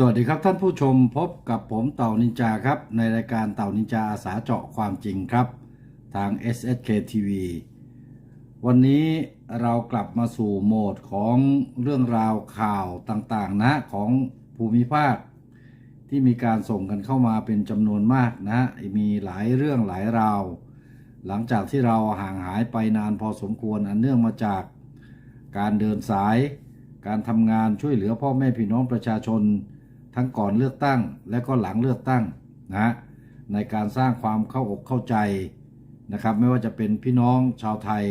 สวัสดีครับท่านผู้ชมพบกับผมเต่านินจาครับ ในรายการเต่านินจาอาสาเจาะความจริงครับ ทาง SSK TV วันนี้เรากลับมาสู่โหมดของเรื่องราวข่าวต่างๆ นะของภูมิภาค ที่มีการส่งกันเข้ามาเป็นจำนวนมากนะ มีหลายเรื่องหลายราว หลังจากที่เราห่างหายไปนานพอสมควรอันเนื่องมาจากการเดินสาย การทำงานช่วยเหลือพ่อแม่พี่น้องประชาชน ทั้งก่อนเลือกตั้งและก็หลังเลือกตั้งนะในการสร้างความเข้าอกเข้าใจนะครับ ไม่ว่าจะเป็นพี่น้องชาวไทย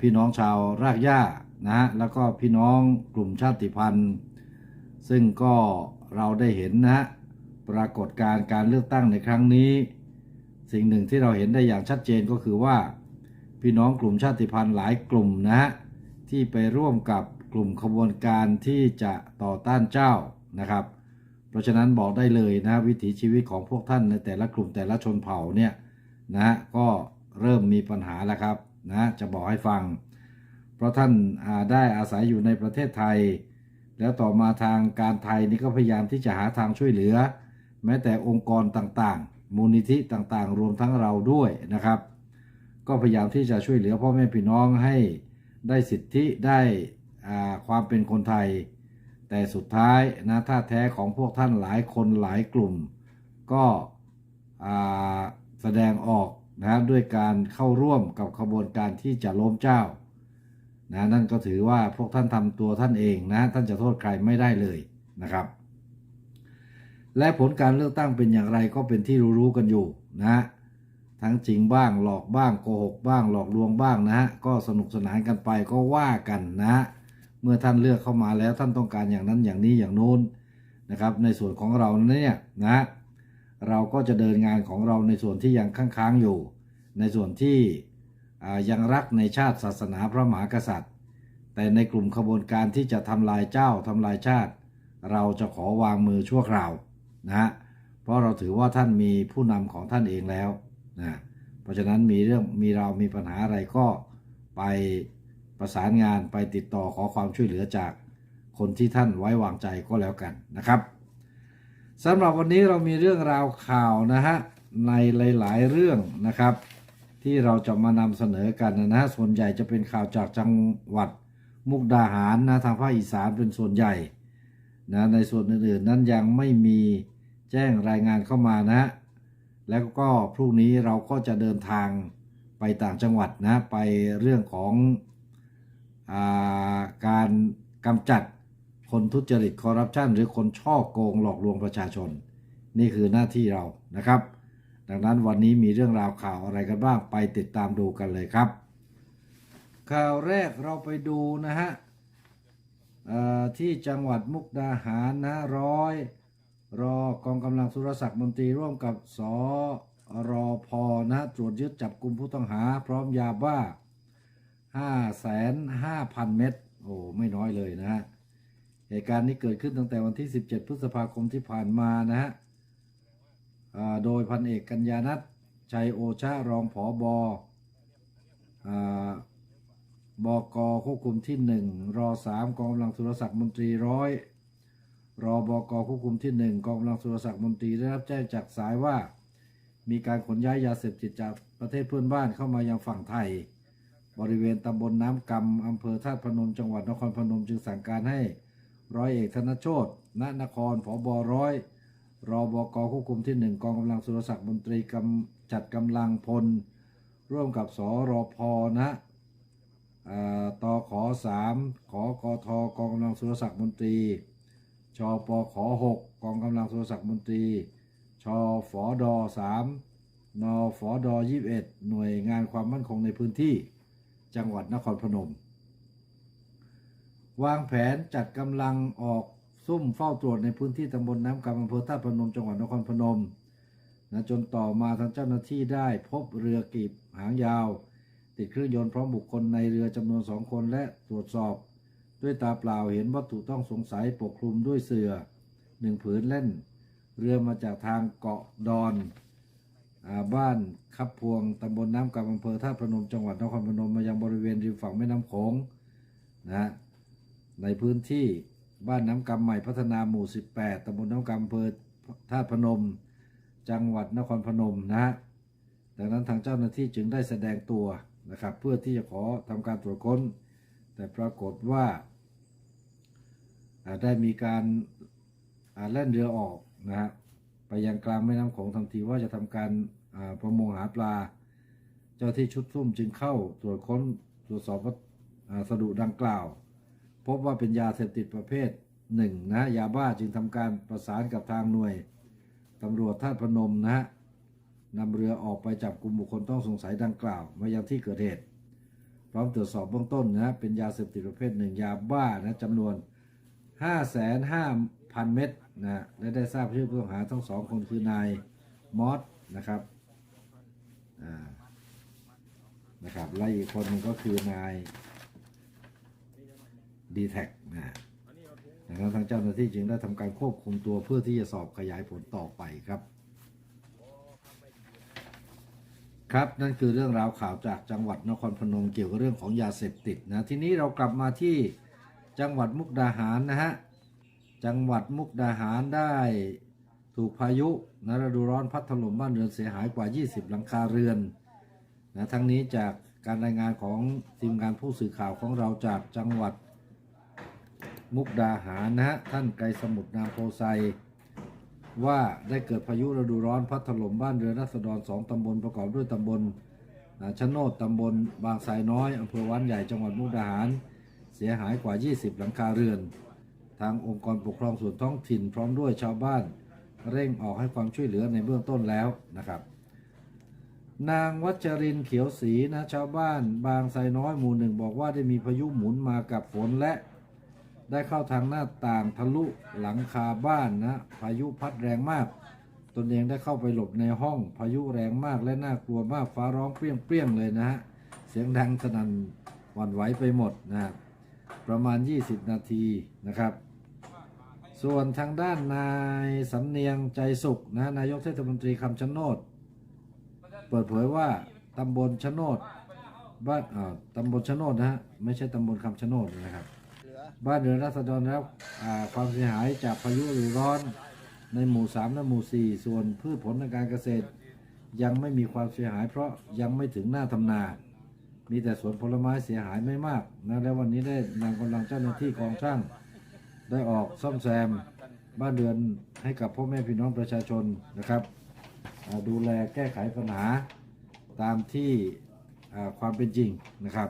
พี่น้องชาวรากหญ้านะฮะแล้วก็พี่น้องกลุ่มชาติพันธุ์ ซึ่งก็เราได้เห็นนะปรากฏการการเลือกตั้งในครั้งนี้ สิ่งหนึ่งที่เราเห็นได้อย่างชัดเจนก็คือว่า พี่น้องกลุ่มชาติพันธุ์หลายกลุ่มนะฮะที่ไปร่วมกับกลุ่มขบวนการที่จะต่อต้านเจ้านะครับ เพราะฉะนั้นบอกได้เลยนะวิถีชีวิตของพวกท่านในแต่ละกลุ่มแต่ละชนเผ่าเนี่ยนะก็เริ่มมีปัญหาแล้วครับนะจะบอกให้ฟัง เพราะท่านาได้อาศัยอยู่ในประเทศไทย แล้วต่อมาทางการไทยนี่ก็พยายามที่จะหาทางช่วยเหลือ แม้แต่องค์กรต่างๆ มูลนิธิต่างๆ รวมทั้งเราด้วยนะครับ ก็พยายามที่จะช่วยเหลือพ่อแม่พี่น้องให้ได้สิทธิได้ความเป็นคนไทย แต่สุดท้ายนะท่าแท้ของพวกท่านหลายคนหลายกลุ่ม ก็แสดงออกนะด้วยการเข้าร่วมกับขบวนการที่จะล้มเจ้านะนั่นก็ถือว่าพวกท่านทำตัวท่านเองนะท่านจะโทษใครไม่ได้เลยนะครับ และผลการเลือกตั้งเป็นอย่างไรก็เป็นที่รู้ๆกันอยู่นะ ทั้งจริงบ้างหลอกบ้างโกหกบ้างหลอกลวงบ้างนะฮะก็สนุกสนานกันไปก็ว่ากันนะฮะ เมื่อท่านเลือกเข้ามาแล้วท่านต้องการอย่างนั้นอย่างนี้อย่างโน้นนะครับ ในส่วนของเราเนี่ยนะเราก็จะเดินงานของเราในส่วนที่ยังค้างๆอยู่ ในส่วนที่ยังรักในชาติศาสนาพระมหากษัตริย์ แต่ในกลุ่มขบวนการที่จะทำลายเจ้าทำลายชาติ เราจะขอวางมือชั่วคราวนะฮะเพราะเราถือว่าท่านมีผู้นำของท่านเองแล้วนะเพราะฉะนั้นมีเรื่องมีเรามีปัญหาอะไรก็ไป ประสานงานไปติดต่อขอความช่วยเหลือจากคนที่ท่านไว้วางใจก็แล้วกันนะครับสำหรับวันนี้เรามีเรื่องราวข่าวนะฮะในหลาย ๆ เรื่องนะครับ ที่เราจะมานำเสนอกันนะฮะส่วนใหญ่จะเป็นข่าวจากจังหวัดมุกดาหารนะทางภาคอีสานเป็นส่วนใหญ่นะในส่วนอื่น ๆ นั้นยังไม่มีแจ้งรายงานเข้ามานะ แล้วก็พรุ่งนี้เราก็จะเดินทางไปต่างจังหวัดนะ ไปเรื่องของ การกำจัดคนทุจริตคอร์รัปชันหรือคนช่อโกงหลอกลวงประชาชน นี่คือหน้าที่เรานะครับ ดังนั้นวันนี้มีเรื่องราวข่าวอะไรกันบ้างไปติดตามดูกันเลยครับ ข่าวแรกเราไปดูนะฮะที่จังหวัดมุกดาหารนะร้อย รอกองกำลังสุรศักดิ์มนตรีร่วมกับสอรอพนะตรวจยึดจับกลุ่มผู้ต้องหา พร้อมยาบ้า 5 5 0 0 0เม็ดโอ้ไม่น้อยเลยนะฮะเหตุการณ์นี้เกิดขึ้นตั้งแต่วันที่ 17 พฤษภาคมที่ผ่านมานะฮะโดยพันเอกกัญญานัทชัยโอชารองผอบอบกควบคุมที่ 1 รอ 3 กองกำลังสุรศักดิ์มนตรีร้อยรอบกควบคุมที่ 1 กองกำลังสุรศักดิ์มนตรีได้รับแจ้งจากสายว่า มีการขนย้ายยาเสพติดจากประเทศเพื่อนบ้านเข้ามายังฝั่งไทย บริเวณตำบลน้ำกำอำเภอธาตุพนมจังหวัดนครพนมจึงสั่งการให้ร้อยเอกธนโชตณนครผบร้อยรอบกควบคุมที่ 1 กองกำลังสุรศักดิ์มนตรีกำจัดกำลังพล ร่วมกับสรอพนะอ่าตขอ3ขอกทกองกำลังสุรศักดิ์มนตรี ชปขอ6กองกำลังสุรศักดิ์มนตรี ชฝด3นฝดอ21หน่วยงานความมั่นคงในพื้นที่ จังหวัดนครพนม วางแผนจัดกำลังออกซุ่มเฝ้าตรวจในพื้นที่ตำบลน้ำกำอำเภอท่าพนมจังหวัดนครพนมนะจนต่อมาทางเจ้าหน้าที่ได้พบเรือกีบหางยาว ติดเครื่องยนต์พร้อมบุคคลในเรือจำนวนสองคนและตรวจสอบ ด้วยตาเปล่าเห็นวัตถุต้องสงสัยปกคลุมด้วยเสือหนึ่งผืนเล่น เรือมาจากทางเกาะดอน บ้านคับพวงตำบลน้ำกำอำเภอท่าตุพนมจังหวัดนครพนมมายังบริเวณริมฝั่งแม่น้ำโขงนะในพื้นที่บ้านน้ำกำใหม่พัฒนาหมู่ 18ตำบลน้ำกำอำเภอธาตุพนม จังหวัดนครพนมนะฮะดังนั้นทางเจ้าหน้าที่จึงได้แสดงตัวนะครับ เพื่อที่จะขอทำการตรวจค้น แต่ปรากฏว่าได้มีการอ่าแล่นเรือออกนะฮะ ไปยังกลางแม่น้ำโขงทันทีว่าจะทำการประมงหาปลา เจ้าที่ชุดซุ่มจึงเข้าตรวจค้นตรวจสอบวัสสดุดังกล่าว พบว่าเป็นยาเสพติดประเภทหนึ่งนะยาบ้าจึงทำการประสานกับทางหน่วยตำรวจท่าพนมนะฮะนำเรือออกไปจับกลุ่มบุคคลต้องสงสัยดังกล่าว มายังที่เกิดเหตุ พร้อมตรวจสอบเบื้องต้นนะเป็นยาเสพติดประเภทหนึ่งยาบ้านะจำนวน 5 5 0 0 0 พันเม็ดนะและได้ทราบชื่อผู้ต้องหาทั้งสองคนคือนายมอสนะครับนะครับและอีกคนหนึ่งก็คือนายดีแท็กนะดังนั้นทางเจ้าหน้าที่จึงได้ทำการควบคุมตัวเพื่อที่จะสอบขยายผลต่อไปครับ ครับนั่นคือเรื่องราวข่าวจากจังหวัดนครพนมเกี่ยวกับเรื่องของยาเสพติดนะทีนี้เรากลับมาที่จังหวัดมุกดาหารนะฮะ จังหวัดมุกดาหารได้ถูกพายุนะฤดูร้อนพัดถล่มบ้านเรือนเสียหายกว่า 20 หลังคาเรือนนะทั้งนี้จากการรายงานของทีมงานผู้สื่อข่าวของเราจากจังหวัดมุกดาหารนะฮะท่านไกรสมุทรนามโพไซว่าได้เกิดพายุฤดูร้อนพัดถล่มบ้านเรือนรัษฎรสองตำบลประกอบด้วยตำบลชโนดตำบลบางไทรน้อยอำเภอวันใหญ่จังหวัดมุกดาหาร เสียหายกว่า 20 หลังคาเรือนางองค์กรปกครองส่วนท้องถิ่น พร้อมด้วยชาวบ้านเร่งออกให้ความช่วยเหลือในเบื้องต้นแล้วนะครับ นางวัชรินเขียวศรีนะชาวบ้าน บางไทรน้อยหมู่หนึ่งบอกว่าได้มีพายุหมุนมากับฝนและ ได้เข้าทางหน้าต่างทะลุหลังคาบ้านนะพายุพัดแรงมาก ตนเองได้เข้าไปหลบในห้อง พายุแรงมากและน่ากลัวมากฟ้าร้องเปรี้ยงเปร้ยงๆเลยนะฮะเสียงดังสนั่นหวั่นไหวไปหมดนะประมาณ 20 นาทีนะครับ ส่วนทางด้านนายสำเนียงใจสุขนะนายกเทศมนตรีคำชะโนด เปิดเผยว่าตำบลชะโนดบ้านอ่าตำบลชะโนดนะฮะไม่ใช่ตำบลคำชะโนดนะครับบ้านเรือนรัษฎรแล้วความเสียหายจากพายุฤดูร้อนในหมู่3และหมู่ 4 ส่วนพืชผลทางการเกษตร ยังไม่มีความเสียหาย เพราะยังไม่ถึงหน้าทำนา มีแต่สวนผลไม้เสียหายไม่มากนะและวันนี้ได้นำกำลังเจ้าหน้าที่กองช่าง ได้ออกซ่อมแซมบ้านเรือนให้กับพ่อแม่พี่น้องประชาชนนะครับ ดูแลแก้ไขปัญหาตามที่ความเป็นจริงนะครับ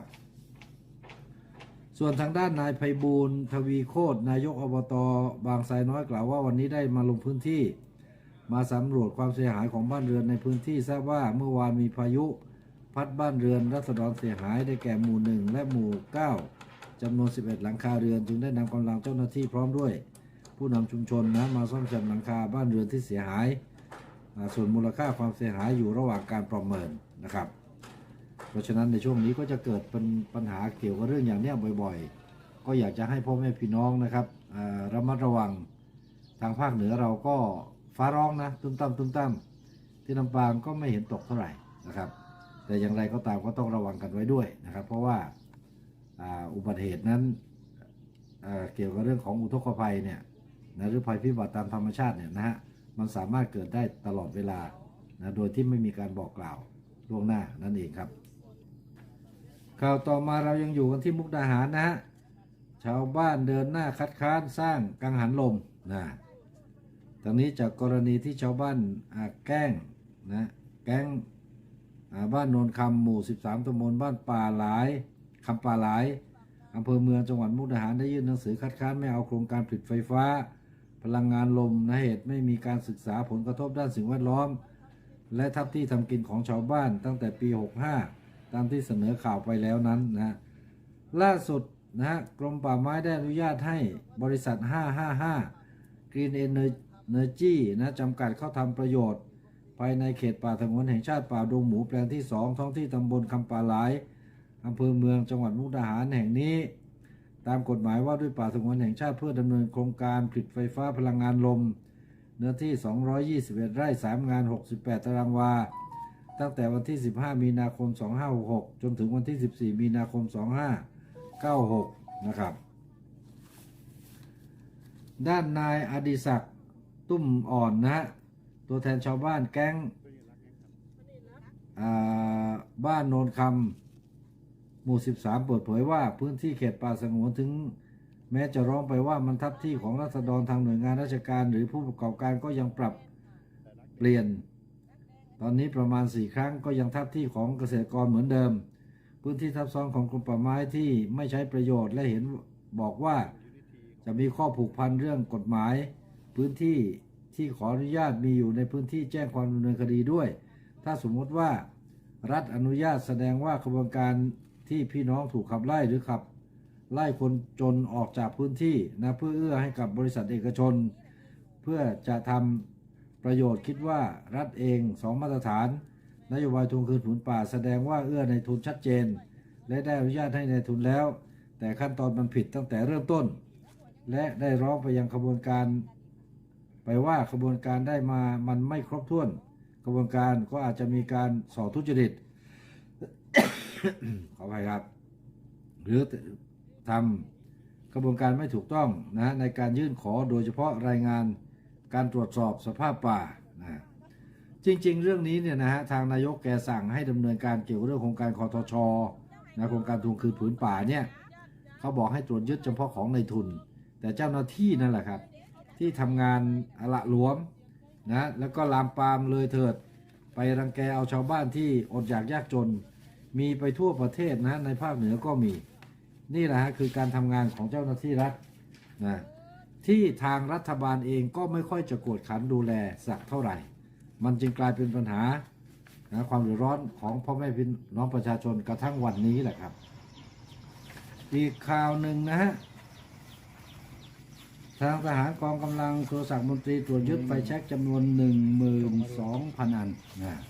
ส่วนทางด้านนายไพบูลทวีโคตรนายกอบตบางไทรน้อยกล่าวว่าวันนี้ได้มาลงพื้นที่ มาสำรวจความเสียหายของบ้านเรือนในพื้นที่ทราบว่าเมื่อวานมีพายุ พัดบ้านเรือนรัษฎรเสียหายได้แก่หมู่หนึ่งและหมู่9 จำนวน 11 หลังคาเรือน จึงได้นำกำลังเจ้าหน้าที่พร้อมด้วย ผู้นำชุมชนนะมาซ่อมแซมหลังคาบ้านเรือนที่เสียหาย ส่วนมูลค่าความเสียหายอยู่ระหว่างการประเมินนะครับ เพราะฉะนั้นในช่วงนี้ก็จะเกิดเป็นปัญหาเกี่ยวกับเรื่องอย่างนี้บ่อยๆ ก็อยากจะให้พ่อแม่พี่น้องนะครับระมัดระวังทางภาคเหนือเราก็ฟ้าร้องนะตุ้มตั้มตุ้มตั้มที่ลำปางก็ไม่เห็นตกเท่าไหร่นะครับ แต่อย่างไรก็ตามก็ต้องระวังกันไว้ด้วยนะครับ เพราะว่า อุบัติเหตุนั้นเเกี่ยวกับเรื่องของอุทกภัยเนี่ยนะหรือภัยพิบัติตามธรรมชาติเนี่ยนะฮะมันสามารถเกิดได้ตลอดเวลานะโดยที่ไม่มีการบอกกล่าวล่วงหน้านั่นเองครับ ข่าวต่อมาเรายังอยู่กันที่มุกดาหารนะฮะชาวบ้านเดินหน้าคัดค้านสร้างกังหันลมนะทางนี้จากกรณีที่ชาวบ้านแกล้งนะแก๊งบ้านโนนคำหมู่ 13ตำบลบ้านป่าหลาย คำป่าหลายอำเภอเมืองจังหวัดมุกดาหารได้ยื่นหนังสือคัดค้านไม่เอาโครงการผลิตไฟฟ้า พลังงานลมนะเหตุไม่มีการศึกษาผลกระทบด้านสิ่งแวดล้อม และทับที่ทำกินของชาวบ้านตั้งแต่ปี 65 ตามที่เสนอข่าวไปแล้วนั้นนะล่าสุดนะฮะกรมป่าไม้ได้อนุญาตให้บริษัท 555 Green Energy นะจำกัดเข้าทำประโยชน์ ภายในเขตป่าสงวนแห่งชาติป่าดงหมูแปลงที่ 2 ท้องที่ตำบลคำป่าหลาย อำเภอเมืองจังหวัดมุกดาหารแห่งนี้ ตามกฎหมายว่าด้วยป่าสงวนแห่งชาติเพื่อดำเนินโครงการผลิตไฟฟ้าพลังงานลม เนื้อที่ 221 ไร่ 3 งาน 68 ตารางวา ตั้งแต่วันที่ 15 มีนาคม 2566 จนถึงวันที่ 14 มีนาคม 2596 นะครับ ด้านนายอดิศักดิ์ตุ้มอ่อนนะฮะ ตัวแทนชาวบ้านแก๊งบ้านโนนคำ หมู่ 13 เปิดเผยว่าพื้นที่เขตป่าสงวนถึง แม้จะร้องไปว่ามันทับที่ของรัษฎรทางหน่วยงานราชการ หรือผู้ประกอบการก็ยังปรับเปลี่ยน ตอนนี้ประมาณ 4 ครั้งก็ยังทับที่ของเกษตรกรเหมือนเดิม พื้นที่ทับซ้อนของกรมป่าไม้ที่ไม่ใช้ประโยชน์และเห็นบอกว่าจะมีข้อผูกพันเรื่องกฎหมาย พื้นที่ที่ขออนุญาตมีอยู่ในพื้นที่แจ้งความดำเนินคดีด้วย ถ้าสมมติว่ารัฐอนุญาตแสดงว่าขบวนการ ที่พี่น้องถูกขับไล่หรือขับ ไล่คนจนออกจากพื้นที่นะเพื่อเอื้อให้กับบริษัทเอกชน เพื่อจะทำประโยชน์คิดว่ารัฐเองสองมาตรฐาน นโยบายทวงคืนผืนป่าแสดงว่าเอื้อในทุนชัดเจน และได้อนุญาตให้ในทุนแล้ว แต่ขั้นตอนมันผิดตั้งแต่เริ่มต้น และได้ร้องไปยังขบวนการ ไปว่าขบวนการได้มามันไม่ครบถ้วนกระบวนการก็อาจจะมีการสอทุจริต ขออภัยครับ หรือทำกระบวนการไม่ถูกต้องนะในการยื่นขอโดยเฉพาะรายงานการตรวจสอบสภาพป่านะจริง ๆ เรื่องนี้เนี่ยนะฮะทางนายกแกสั่งให้ดำเนินการเกี่ยวกับเรื่องโครงการคอทชนะโครงการทวงคืนผืนป่าเนี่ยเขาบอกให้ตรวจยึดเฉพาะของในทุน แต่เจ้าหน้าที่นั่นแหละครับ ที่ทำงานอะละหลวมนะแล้วก็ลามปามเลยเถิด ไปรังแกเอาชาวบ้านที่อดอยากยากจน มีไปทั่วประเทศนะในภาคเหนือก็มี นี่แหละฮะคือการทำงานของเจ้าหน้าที่รัฐนะที่ทางรัฐบาลเองก็ไม่ค่อยจะกวดขันดูแลสักเท่าไหร่ มันจึงกลายเป็นปัญหานะความเดือดร้อนของพ่อแม่พี่น้องประชาชนกระทั่งวันนี้แหละครับ อีกข่าวหนึ่งนะฮะทางทหารกองกำลังสุรศักดิ์มนตรีตรวจยึดไฟแช็กจำนวน 12,000 อันนะ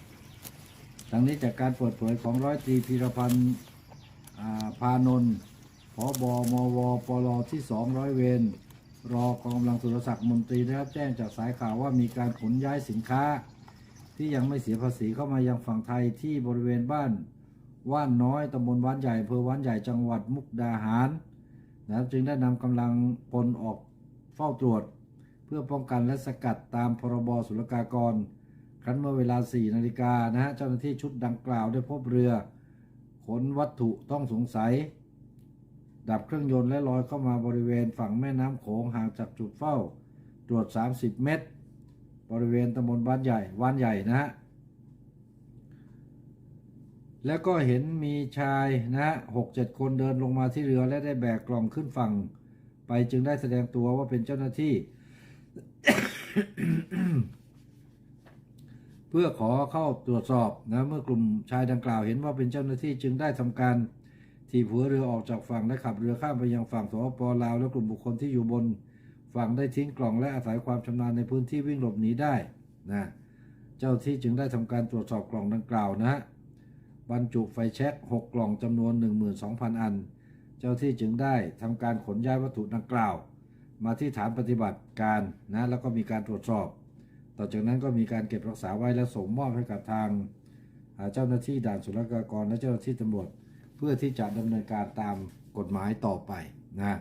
ทางนี้จากการเปิดเผยของร้อยตรีพีรพันธ์พานนท์พบมวปลที่2ร้อยเวรรอกองกำลังสุรศักดิ์มนตรีได้รับแจ้งจากสายข่าวว่ามีการขนย้ายสินค้า ที่ยังไม่เสียภาษีเข้ามายังฝั่งไทยที่บริเวณบ้านว่านน้อยตำบลว่านใหญ่อำเภอว่านใหญ่จังหวัดมุกดาหารนะครับจึงได้นำกำลังพลออกเฝ้าตรวจ เพื่อป้องกันและสกัดตามพรบศุลกากร ครั้นเมื่อเวลา 4 นาฬิกานะฮะเจ้าหน้าที่ชุดดังกล่าวได้พบเรือขนวัตถุต้องสงสัย ดับเครื่องยนต์และลอยเข้ามาบริเวณฝั่งแม่น้ำโขงห่างจากจุดเฝ้า ตรวจ 30 เมตร บริเวณตำบลบ้านใหญ่วานใหญ่นะฮะแล้วก็เห็นมีชายนะฮะหกเจ็ดคนเดินลงมาที่เรือและได้แบกกล่องขึ้นฝั่ง ไปจึงได้แสดงตัวว่าเป็นเจ้าหน้าที่ พื่อขอเข้าตรวจสอบนะเมื่อกลุ่มชายดังกล่าวเห็นว่าเป็นเจ้าหน้าที่จึงได้ทำการถีบหัวเรือออกจากฝั่งและขับเรือข้ามไปยังฝั่งสปปลาว และกลุ่มบุคคลที่อยู่บนฝั่งได้ทิ้งกล่องและอาศัยความชำนาญในพื้นที่วิ่งหลบหนีได้นะเจ้าที่จึงได้ทำการตรวจสอบกล่องดังกล่าวนะฮะบรรจุไฟแช็ก6กล่องจำนวน 12,000 อัน เจ้าที่จึงได้ทำการขนย้ายวัตถุดังกล่าว มาที่ฐานปฏิบัติการนะแล้วก็มีการตรวจสอบ ต่อจากนั้นก็มีการเก็บรักษาไว้และส่งมอบให้กับทางเจ้าหน้าที่ด่านศุลกากรและเจ้าหน้าที่ตำรวจ เพื่อที่จะดำเนินการตามกฎหมายต่อไปนะ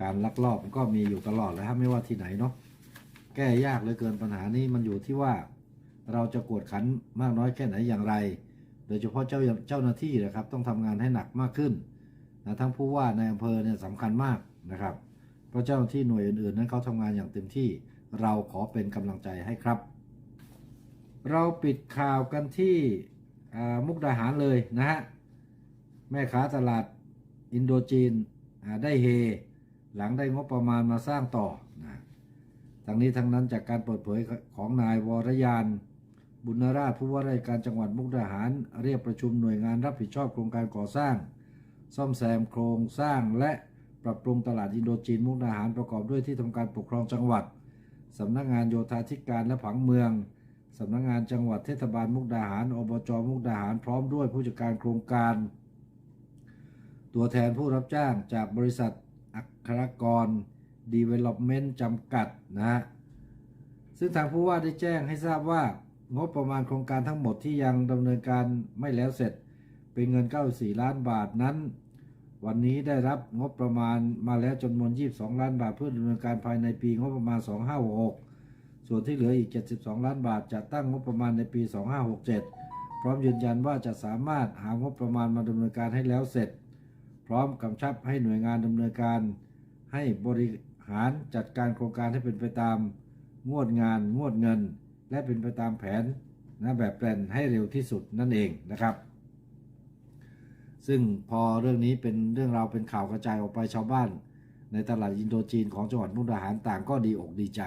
การลักลอบก็มีอยู่ตลอดแล้วไม่ว่าที่ไหนเนาะแก้ยากเหลือเกินปัญหานี้มันอยู่ที่ว่าเราจะกวดขันมากน้อยแค่ไหนอย่างไร โดยเฉพาะเจ้าเจ้าหน้าที่นะครับ ต้องทำงานให้หนักมากขึ้นนะทั้งผู้ว่าในอำเภอเนี่ยสำคัญมากนะครับ เพราะเจ้าหน้าที่หน่วยอื่นๆ นั้นเขาทำงานอย่างเต็มที่ เราขอเป็นกำลังใจให้ครับ เราปิดข่าวกันที่มุกดาหารเลยนะฮะ แม่ค้าตลาดอินโดจีนได้เฮ หลังได้งบประมาณมาสร้างต่อนะทั้งนี้ทั้งนั้นจากการเปิดเผยของนายวรยาน บุญราชผู้ว่าราชการจังหวัดมุกดาหาร เรียกประชุมหน่วยงานรับผิดชอบโครงการก่อสร้าง ซ่อมแซมโครงสร้างและปรับปรุงตลาดอินโดจีนมุกดาหารประกอบด้วยที่ทำการปกครองจังหวัด สำนักงานโยธาธิการและผังเมือง สำนักงานจังหวัดเทศบาลมุกดาหาร อบจมุกดาหาร พร้อมด้วยผู้จัดการโครงการ ตัวแทนผู้รับจ้างจากบริษัทอัครกร Development จำกัดนะฮะ ซึ่งทางผู้ว่าได้แจ้งให้ทราบว่างบประมาณโครงการทั้งหมดที่ยังดำเนินการไม่แล้วเสร็จ เป็นเงิน 94 ล้านบาทนั้น วันนี้ได้รับงบประมาณมาแล้วจำนวน 22 ล้านบาทเพื่อดำเนินการภายในปีงบประมาณ 2566 ส่วนที่เหลืออีก 72 ล้านบาทจะตั้งงบประมาณในปี 2567 พร้อมยืนยันว่าจะสามารถหางบประมาณมาดำเนินการให้แล้วเสร็จ พร้อมกำชับให้หน่วยงานดำเนินการให้บริหารจัดการโครงการให้เป็นไปตามงวดงานงวดเงิน และเป็นไปตามแผนนะแบบแปลนให้เร็วที่สุดนั่นเองนะครับ ซึ่งพอเรื่องนี้เป็นเรื่องราวเป็นข่าวกระจายออกไปชาวบ้าน ในตลาดอินโดจีนของจังหวัดมุกดาหารต่างก็ดีอกดีใจ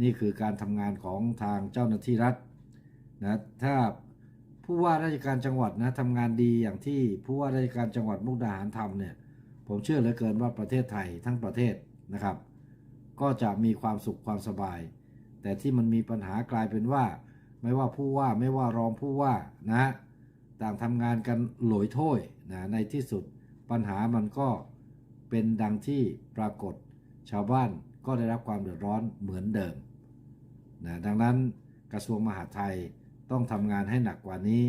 นี่คือการทำงานของทางเจ้าหน้าที่รัฐนะถ้าผู้ว่าราชการจังหวัดนะทำงานดีอย่างที่ผู้ว่าราชการจังหวัดมุกดาหารทำเนี่ยผมเชื่อเหลือเกินว่าประเทศไทยทั้งประเทศนะครับ ก็จะมีความสุขความสบาย แต่ที่มันมีปัญหากลายเป็นว่า ไม่ว่าผู้ว่าไม่ว่ารองผู้ว่านะฮะ ต่างทำงานกันหลอยถ้วยนะในที่สุดปัญหามันก็เป็นดังที่ปรากฏชาวบ้านก็ได้รับความเดือดร้อนเหมือนเดิมนะดังนั้นกระทรวงมหาดไทยต้องทำงานให้หนักกว่านี้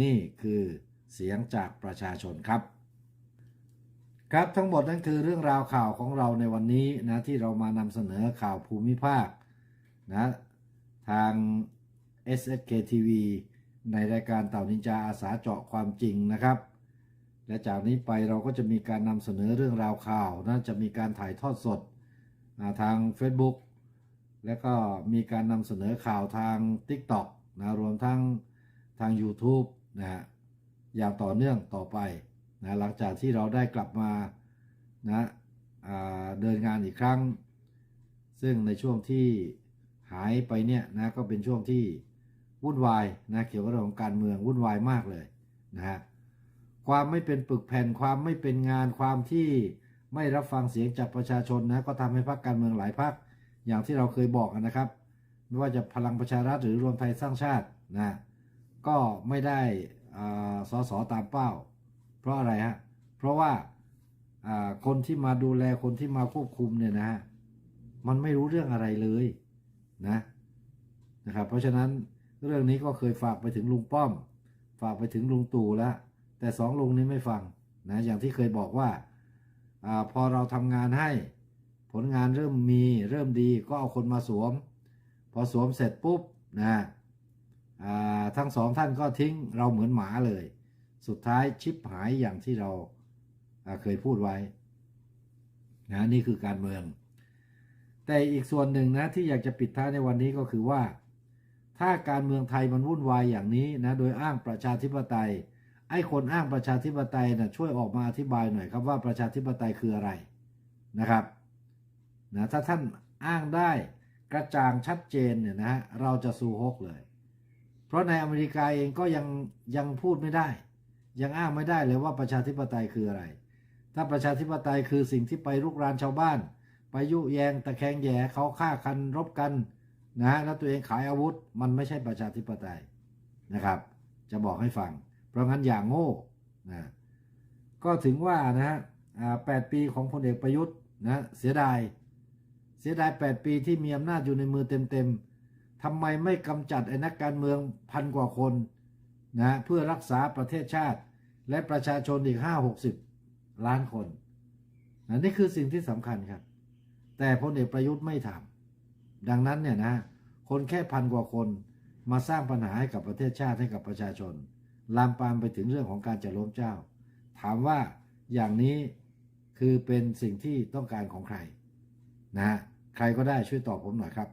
นี่คือเสียงจากประชาชนครับ ครับทั้งหมดนั่นคือเรื่องราวข่าวของเราในวันนี้นะที่เรามานำเสนอข่าวภูมิภาคนะทาง SSK TV ในรายการเต่านินจาอาสาเจาะความจริงนะครับ และจากนี้ไปเราก็จะมีการนำเสนอเรื่องราวข่าวนะจะมีการถ่ายทอดสดทาง Facebook และก็มีการนำเสนอข่าวทาง TikTok นะรวมทั้งทาง YouTube นะฮะอย่างต่อเนื่องต่อไปนะหลังจากที่เราได้กลับมานะอ่าเดินงานอีกครั้ง ซึ่งในช่วงที่หายไปเนี่ยนะก็เป็นช่วงที่ วุ่นวายนะเกี่ยวกับเรื่องของการเมืองวุ่นวายมากเลยนะฮะความไม่เป็นปึกแผ่นความไม่เป็นงานความที่ไม่รับฟังเสียงจากประชาชนนะก็ทำให้พรรคการเมืองหลายพรรคอย่างที่เราเคยบอกนะครับ ไม่ว่าจะพลังประชารัฐหรือรวมไทยสร้างชาตินะก็ไม่ได้อ่าสอสอตามเป้า เพราะอะไรฮะเพราะว่าอ่าคนที่มาดูแลคนที่มาควบคุมเนี่ยนะฮะมันไม่รู้เรื่องอะไรเลยนะนะครับเพราะฉะนั้น เรื่องนี้ก็เคยฝากไปถึงลุงป้อม ฝากไปถึงลุงตู่แล้วแต่สองลุงนี้ไม่ฟังนะอย่างที่เคยบอกว่าอพอเราทำงานให้ ผลงานเริ่มมีเริ่มดีก็เอาคนมาสวม พอสวมเสร็จปุ๊บนะทั้งสองท่านก็ทิ้งเราเหมือนหมาเลย สุดท้ายชิปหายอย่างที่เราอ่าเคยพูดไว้นะนี่คือการเมือง แต่อีกส่วนหนึ่งนะที่อยากจะปิดท้ายในวันนี้ก็คือว่า ถ้าการเมืองไทยมันวุ่นวายอย่างนี้นะโดยอ้างประชาธิปไตย ไอ้คนอ้างประชาธิปไตยนะช่วยออกมาอธิบายหน่อยครับว่าประชาธิปไตยคืออะไรนะครับนะถ้าท่านอ้างได้กระจ่างชัดเจนเนี่ยนะฮะเราจะสู้ฮกเลย เพราะในอเมริกาเองก็ยังยังพูดไม่ได้ ยังอ้างไม่ได้เลยว่าประชาธิปไตยคืออะไร ถ้าประชาธิปไตยคือสิ่งที่ไปรุกรานชาวบ้าน ไปยุแยงตะแคงแย่เขาฆ่ากันรบกัน นะฮะแล้วตัวเองขายอาวุธมันไม่ใช่ประชาธิปไตยนะครับ จะบอกให้ฟัง เพราะงั้นอย่างโง่นะก็ถึงว่านะฮะแปดปีของพลเอกประยุทธ์นะเสียดาย เสียดาย 8 ปีที่มีอำนาจอยู่ในมือเต็มๆทำไมไม่กำจัดไอ้นักการเมืองพันกว่าคนนะเพื่อรักษาประเทศชาติ และประชาชนอีก 5 60 ล้านคนนะนี่คือสิ่งที่สำคัญครับ แต่พลเอกประยุทธ์ไม่ทำ ดังนั้นเนี่ยนะ คนแค่พันกว่าคนมาสร้างปัญหาให้กับประเทศชาติให้กับประชาชน ลามปามไปถึงเรื่องของการจะล้มเจ้า ถามว่าอย่างนี้คือเป็นสิ่งที่ต้องการของใครนะฮะใครก็ได้ช่วยตอบผมหน่อยครับ